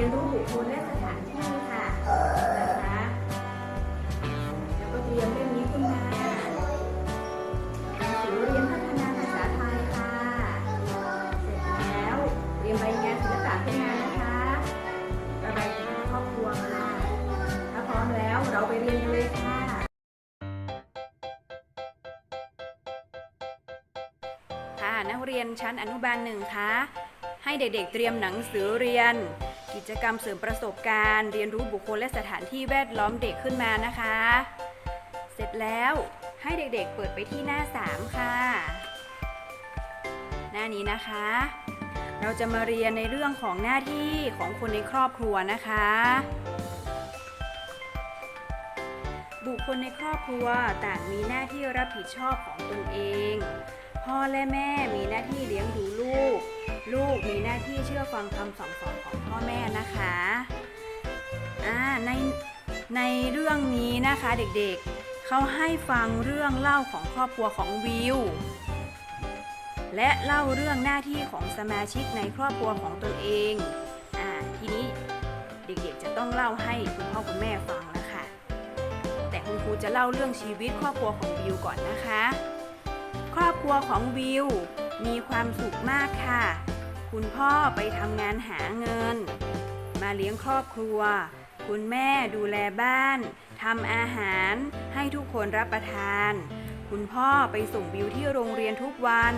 รียนรู้บุคคลและสถานที่ค่ะนะคะแล้วก็เตรียมเล่มนี้ขึ้นมาหนังสือเรียนพัฒนาภาษาไทยค่ะ เสร็จแล้วเตรียมใบงานศิลปะขึ้นมานะคะระบายสีครอบครัวค่ะ ถ้าพร้อมแล้วเราไปเรียนกันเลยค่ะค่ะนักเรียนชั้นอนุบาลหนึ่งคะให้เด็กๆเตรียมหนังสือเรียน กิจกรรมเสริมประสบการณ์ เรียนรู้บุคคลและสถานที่แวดล้อมเด็กขึ้นมานะคะ เสร็จแล้วให้เด็กๆเปิดไปที่หน้า 3 ค่ะ หน้านี้นะคะ เราจะมาเรียนในเรื่องของหน้าที่ของคนในครอบครัวนะคะ บุคคลในครอบครัวต่างมีหน้าที่รับผิดชอบของตนเอง พ่อและแม่มีหน้าที่เลี้ยงดูลูก ลูกมีหน้าที่เชื่อฟังคำสั่งสอนของพ่อแม่นะคะอ่าในในเรื่องนี้นะคะเด็กๆ เขาให้ฟังเรื่องเล่าของครอบครัวของวิว และเล่าเรื่องหน้าที่ของสมาชิกในครอบครัวของตนเองอ่าทีนี้เด็กๆจะต้องเล่าให้คุณพ่อคุณแม่ฟังนะคะ แต่คุณครูจะเล่าเรื่องชีวิตครอบครัวของวิวก่อนนะคะ ครอบครัวของวิว มีความสุขมากค่ะ คุณพ่อไปทำงานหาเงิน มาเลี้ยงครอบครัว คุณแม่ดูแลบ้านทำอาหารให้ทุกคนรับประทาน คุณพ่อไปส่งวิวที่โรงเรียนทุกวัน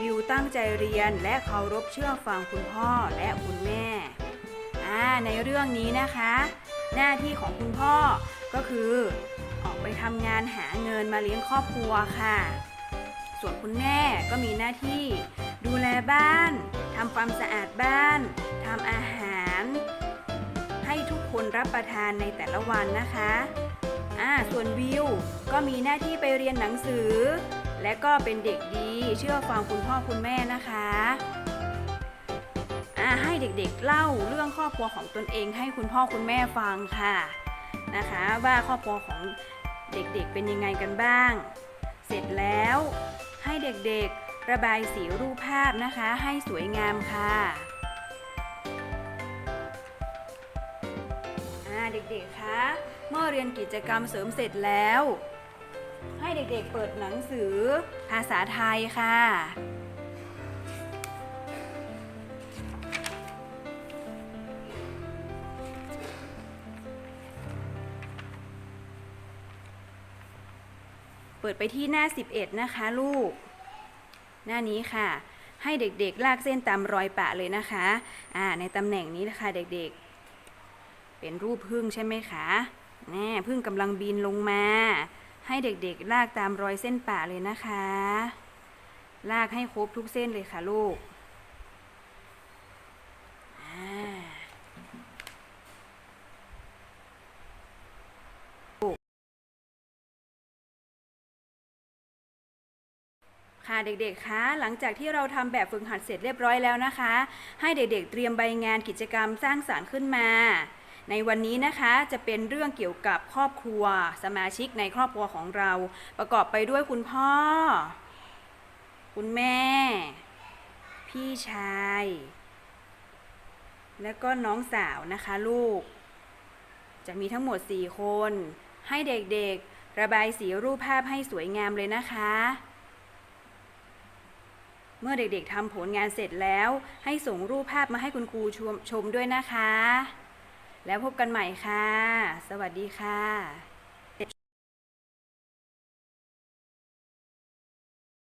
วิวตั้งใจเรียนและเคารพเชื่อฟังคุณพ่อและคุณแม่อ่าในเรื่องนี้นะคะ หน้าที่ของคุณพ่อก็คือ ออกไปทำงานหาเงินมาเลี้ยงครอบครัวค่ะ ส่วนคุณแม่ก็มีหน้าที่ ดูแลบ้านทำความสะอาดบ้านทำอาหาร ให้ทุกคนรับประทานในแต่ละวันนะคะอ่าส่วนวิวก็มีหน้าที่ไปเรียนหนังสือ และก็เป็นเด็กดีเชื่อฟังคุณพ่อคุณแม่นะคะอ่าให้เด็กๆเล่าเรื่องครอบครัวของตนเอง ให้คุณพ่อคุณแม่ฟังค่ะนะคะว่าครอบครัวของเด็กๆเป็นยังไงกันบ้าง เสร็จแล้ว ให้เด็กๆ ระบายสีรูปภาพนะคะให้สวยงามค่ะเด็กๆ คะ เมื่อเรียนกิจกรรมเสริมเสร็จแล้ว ให้เด็กๆ เปิดหนังสือภาษาไทยค่ะ ปิดไปที่หน้า 11 นะคะลูก หน้านี้ค่ะ ให้เด็กๆ ลากเส้นตามรอยปะเลยนะคะอ่าในตำแหน่งนี้นะคะเด็กๆ เป็นรูปพึ่งใช่ไหมคะแน่พึ่งกำลังบินลงมา ให้เด็กๆ ลากตามรอยเส้นปะเลยนะคะ ลากให้ครบทุกเส้นเลยค่ะลูก ค่ะเด็กๆ คะ หลังจากที่เราทำแบบฝึกหัดเสร็จเรียบร้อยแล้วนะคะ ให้เด็กๆ เตรียมใบงานกิจกรรมสร้างสารรค์ขึ้นมา ในวันนี้นะคะจะเป็นเรื่องเกี่ยวกับครอบครัว สมาชิกในครอบครัวของเรา ประกอบไปด้วยคุณพ่อ คุณแม่ พี่ชาย และก็น้องสาวนะคะลูก จะมีทั้งหมด 4 คน ให้เด็กๆ ระบายสีรูปภาพให้สวยงามเลยนะคะ เมื่อเด็กๆทำผลงานเสร็จแล้ว ให้ส่งรูปภาพมาให้คุณครูชมชมด้วยนะคะ แล้วพบกันใหม่ค่ะ สวัสดีค่ะ